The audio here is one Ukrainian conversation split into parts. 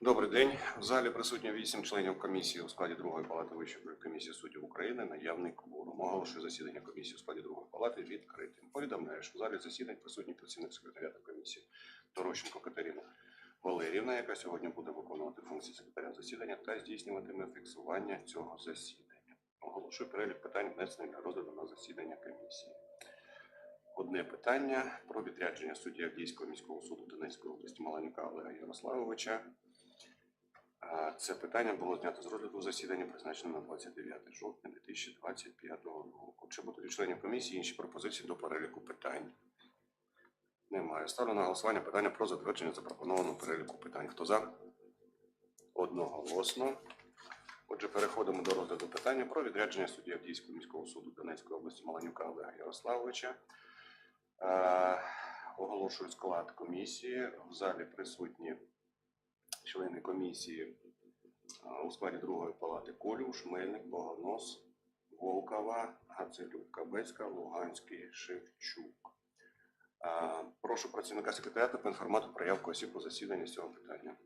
Добрий день. В залі присутні вісім членів комісії у складі другої палати Вищої комісії суддів України. Наявний кворум. Оголошую засідання комісії у складі другої палати відкритим. Повідомляю, що в залі засідань присутній працівник секретаріату комісії Торощенко Катерина Валерівна, яка сьогодні буде виконувати функції секретаря засідання та здійснюватиме фіксування цього засідання. Оголошую перелік питань внесених для розгляду на засідання комісії. Одне питання про відрядження судді Авдіївського міського суду Донецької області Маланюка Олега Ярославовича. Це питання було знято з розгляду засідання, призначене на 29 жовтня 2025 року. Чи будуть членів комісії інші пропозиції до переліку питань? Немає. Ставлю на голосування питання про затвердження запропонованого переліку питань. Хто за? Одноголосно. Отже, переходимо до розгляду питання про відрядження судді Авдіївського міського суду Донецької області Маланюка Олега Ярославовича. Е, Оголошую склад комісії. В залі присутні члени комісії у складі другої палати Колюш, Мельник, Богонос, Волкова, Гацелюк, Кабецька, Луганський, Шевчук. Прошу працівника секретаріату поінформувати про явку осіб у засіданні з цього питання.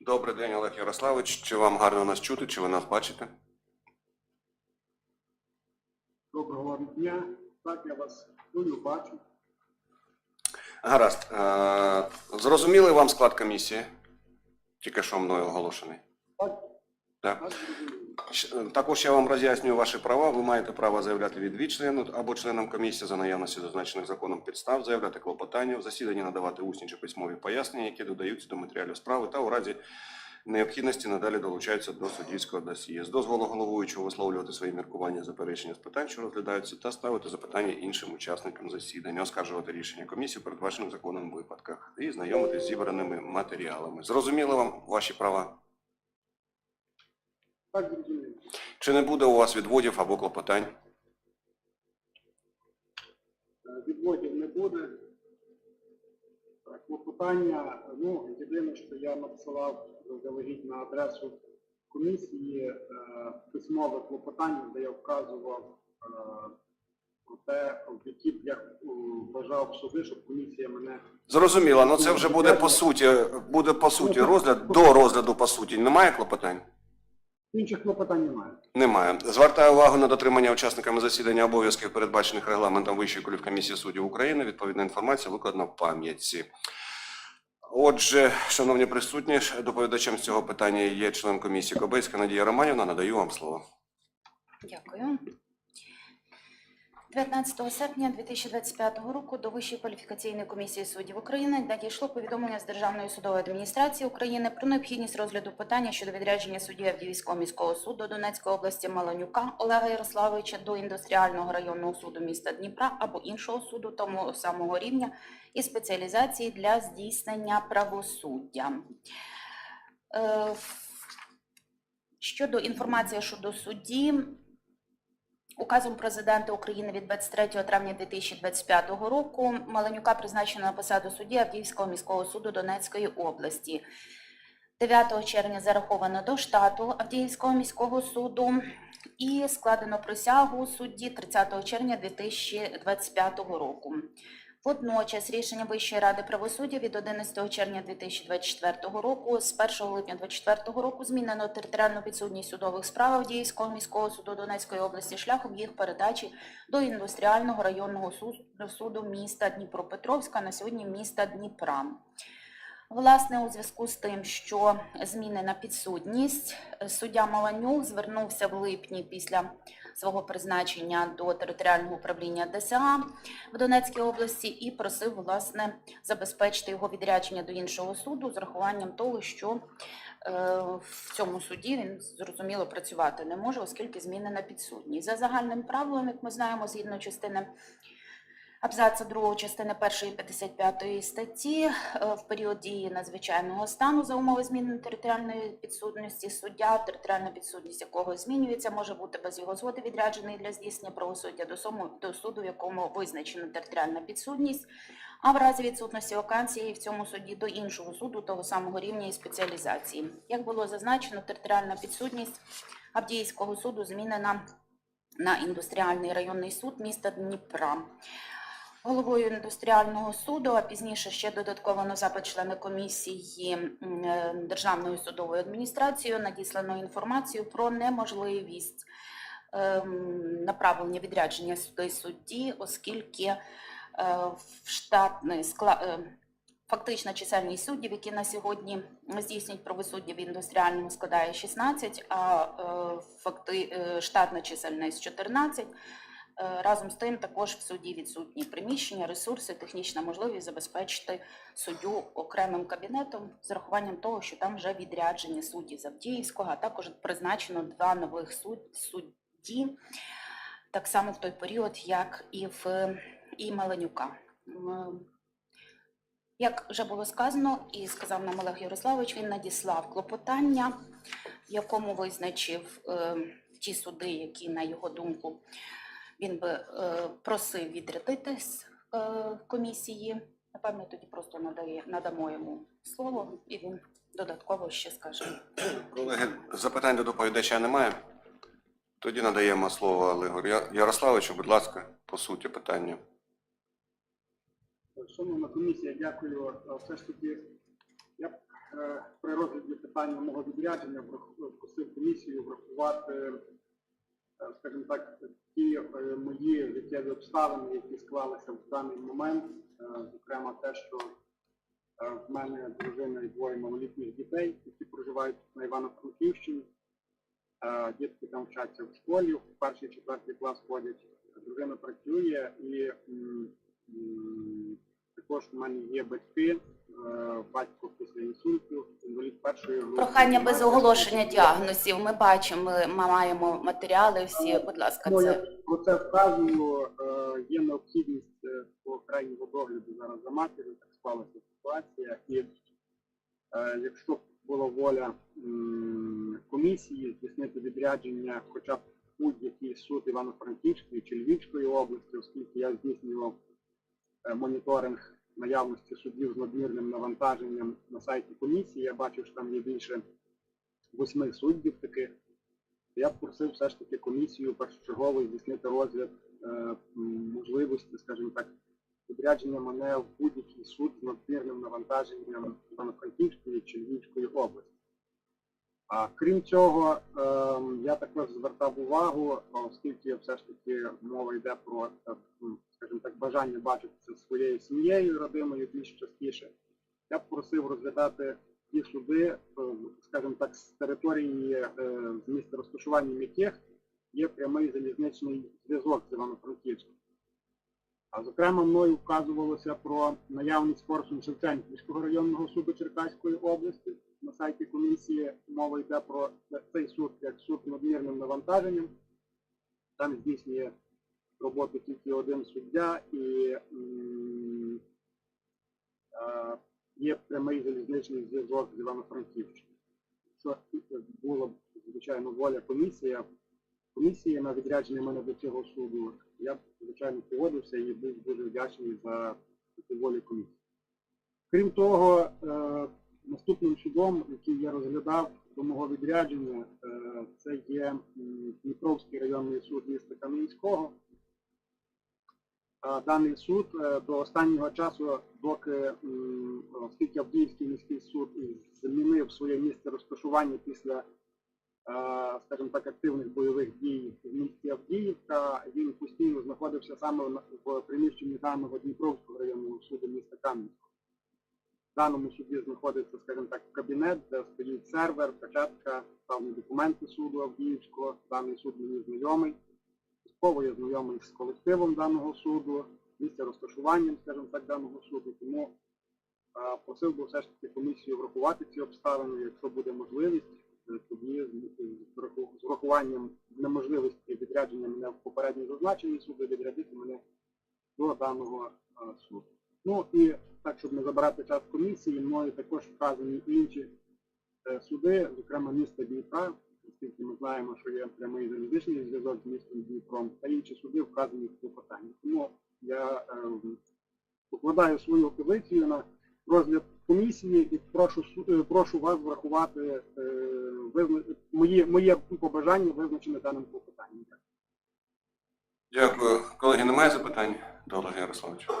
Добрий день, Олег Ярославович. Чи вам гарно нас чути, чи ви нас бачите? Доброго вам дня. Так, я вас чую, бачу. Гаразд. Е, Зрозуміли вам склад комісії? Тільки що мною оголошений. Так. Щ- Також я вам роз'яснюю ваші права. Ви маєте право заявляти від члену або членам комісії за наявності зазначених законом підстав, заявляти клопотання, в засіданні надавати усні чи письмові пояснення, які додаються до матеріалів справи та у разі необхідності надалі долучаються до суддівського досьє. З дозволу головуючого висловлювати свої міркування заперечення з питань, що розглядаються, та ставити запитання іншим учасникам засідання, оскаржувати рішення комісії у передбачених законом випадках і знайомитись з зібраними матеріалами. Зрозуміли вам ваші права? Так зрозуміло. Чи не буде у вас відводів або клопотань? Е, Відводів не буде. Так, ну, єдине, що я надсилав заздалегідь на адресу комісії е, письмове клопотання, де я вказував е, про те, в які б я е, вважав суди, щоб комісія мене Зрозуміло, ну це вже буде по суті, буде по суті розгляд, до розгляду по суті. Немає клопотань? інших клопотань немає. Немає. Звертаю увагу на дотримання учасниками засідання обов'язків, передбачених регламентом Вищої кваліфкомісії суддів України. Відповідна інформація викладена в пам'ятці. Отже, шановні присутні, доповідачем з цього питання є член комісії Кобецька Надія Романівна. Надаю вам слово. Дякую. 19 серпня 2025 року до Вищої кваліфікаційної комісії суддів України надійшло повідомлення з Державної судової адміністрації України про необхідність розгляду питання щодо відрядження судді Авдіївського міського суду Донецької області Маланюка Олега Ярославовича до індустріального районного суду міста Дніпра або іншого суду тому самого рівня і спеціалізації для здійснення правосуддя. Е, Щодо інформації щодо судді, Указом президента України від 23 травня 2025 року Маленюка призначено на посаду судді Авдіївського міського суду Донецької області. 9 червня зараховано до штату Авдіївського міського суду і складено присягу судді 30 червня 2025 року. Водночас рішення Вищої ради правосуддя від 11 червня 2024 року з 1 липня 2024 року змінено територіальну підсудність судових справ Авдіївського міського суду Донецької області шляхом їх передачі до індустріального районного суду, міста Дніпропетровська на сьогодні міста Дніпра. Власне, у зв'язку з тим, що змінена підсудність, суддя Маланюк звернувся в липні після свого призначення до територіального управління ДСА в Донецькій області і просив власне забезпечити його відрядження до іншого суду з рахуванням того, що е, в цьому суді він зрозуміло працювати не може, оскільки змінена підсудність. За загальним правилом, як ми знаємо, згідно частини абзацу 2 частини 1 55 статті е, в період дії надзвичайного стану за умови зміни територіальної підсудності суддя, територіальна підсудність якого змінюється, може бути без його згоди відряджений для здійснення правосуддя до, до суду, в якому визначена територіальна підсудність, а в разі відсутності вакансії в цьому суді до іншого суду того самого рівня і спеціалізації. Як було зазначено, територіальна підсудність Авдіївського суду змінена на індустріальний районний суд міста Дніпра. Головою індустріального суду, а пізніше ще додатково на запит члена комісії е, Державною судовою адміністрацією надіслано інформацію про неможливість ем, направлення відрядження суди судді, оскільки е, в штатний склад. Фактична чисельність суддів, які на сьогодні здійснюють правосуддя в індустріальному, складає 16, а е, факти, е, штатна чисельність 14. Е, Разом з тим, також в суді відсутні приміщення, ресурси, технічна можливість забезпечити суддю окремим кабінетом з урахуванням того, що там вже відряджені судді з Авдіївського, а також призначено два нових суд, судді, так само в той період, як і в і Маленюка. Як вже було сказано, і сказав нам Олег Ярославович, він надіслав клопотання, в якому визначив е, ті суди, які, на його думку, він би е, просив відрядити з е, комісії. Напевно, тоді просто надає, надамо йому слово, і він додатково ще скаже. Колеги, запитань до доповідача немає. Тоді надаємо слово Олегу Ярославовичу, будь ласка, по суті питання. Шановна комісія, дякую. Все ж таки, я б е, при розгляді питання мого відрядження просив комісію врахувати, скажімо так, ті е, мої життєві обставини, які склалися в даний момент. Е, Зокрема, те, що е, в мене дружина і двоє малолітніх дітей, які проживають на Івано-Франківщині. Е, Дітки там вчаться в школі, в перший четвертий клас ходять. Дружина працює і м, м, також в мене є батьки, е, батько після інсульту, інвалід першої групи. Прохання без оголошення діагнозів. Ми бачимо, ми маємо матеріали всі. Будь ласка, Ну, це про це вказую. Е, Є необхідність е, по крайнього догляду зараз за матір'ю, так склалася ситуація. І е, якщо була воля комісії здійснити відрядження хоча б будь-який суд Івано-Франківської чи Львівської області, оскільки я здійснював моніторинг наявності суддів з надмірним навантаженням на сайті комісії, я бачив, що там є більше восьми суддів таких. Я б просив все ж таки комісію першочергово здійснити розгляд е, можливості, скажімо так, відрядження мене в будь-який суд з надмірним навантаженням Івано-Франківської чи Львівської області. А крім цього, е, я також звертав увагу, оскільки все ж таки мова йде про, е, скажімо так, бажання бачитися своєю сім'єю, родиною більш частіше. Я б просив розглядати ті суди, е, скажімо так, з території, е, з місця розташуванням яких є прямий залізничний зв'язок з Івано-Франківськом. А зокрема, мною вказувалося про наявність форсу Шевченківського районного суду Черкаської області. На сайті комісії мова йде про цей суд як суд надмірним навантаженням. Там здійснює роботу тільки один суддя і є прямий залізничний зв'язок з Івано-Франківщиною. Що була звичайно, воля комісії, комісії на відрядження мене до цього суду, я б, звичайно, погодився і був дуже вдячний за волю комісії. Крім того, е, наступним судом, який я розглядав до мого відрядження, е, це є Дніпровський районний суд міста Кам'янського. Даний суд е, до останнього часу, доки, оскільки Авдіївський міський суд змінив своє місце розташування після, е, скажімо так, активних бойових дій в місті Авдіївка, він постійно знаходився саме в приміщенні даного Дніпровського районного суду міста Кам'янського. В даному суді знаходиться, скажімо так, кабінет, де стоїть сервер, печатка, певні документи суду Авдіївського. Даний суд мені знайомий. Частково я знайомий з колективом даного суду, місця розташуванням, скажімо так, даного суду. Тому а, просив би все ж таки комісію врахувати ці обставини, якщо буде можливість, е, тоді з- врахуванням неможливості відрядження мене в попередньо зазначений суд, відрядити мене до даного а, суду. Ну і так, щоб не забирати час комісії, мною також вказані інші е, суди, зокрема міста Дніпра, оскільки ми знаємо, що є прямий залізничний зв'язок з містом Дніпром, та інші суди вказані в клопотанні. Тому я е, покладаю свою позицію на розгляд комісії і прошу е, прошу вас врахувати е, визна- мої, моє побажання визначене даним клопотанням. Дякую. Колеги, немає запитань до Олега Ярославовича?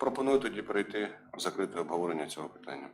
Пропоную тоді перейти в закрите обговорення цього питання.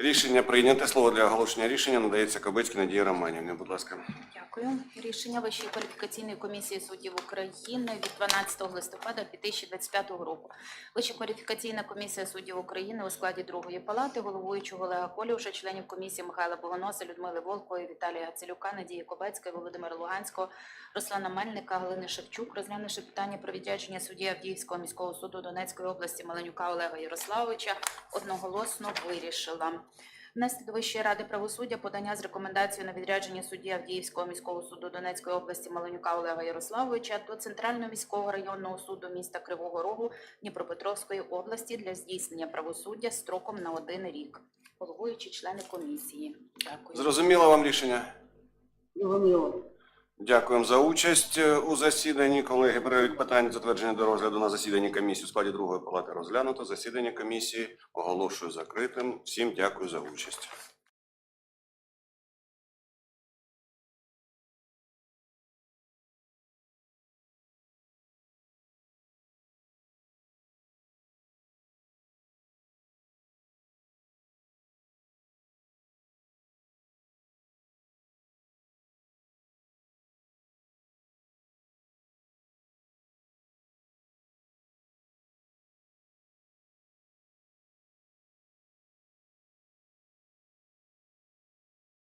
Рішення прийнято. Слово для оголошення рішення надається Кобицькій Надії Романівні. Будь ласка. Дякую. Рішення Вищої кваліфікаційної комісії суддів України від 12 листопада 2025 року. Вища кваліфікаційна комісія суддів України у складі другої палати, головуючого Олега Колюша, членів комісії Михайла Богоноса, Людмили Волкової, Віталія Гацелюка, Надії Кобецької, Володимира Луганського, Руслана Мельника, Галини Шевчук, розглянувши питання про відрядження судді Авдіївського міського суду Донецької області Маленюка Олега Ярославовича, одноголосно вирішила. Внести до Вищої ради правосуддя подання з рекомендацією на відрядження судді Авдіївського міського суду Донецької області Маленюка Олега Ярославовича до Центрального міського районного суду міста Кривого Рогу Дніпропетровської області для здійснення правосуддя строком на один рік. Головуючі члени комісії. Дякую. Зрозуміло вам рішення? Зрозуміло. Дякуємо за участь е, у засіданні. Колеги, перелік питань затвердження до розгляду на засіданні комісії у складі другої палати розглянуто. Засідання комісії оголошую закритим. Всім дякую за участь.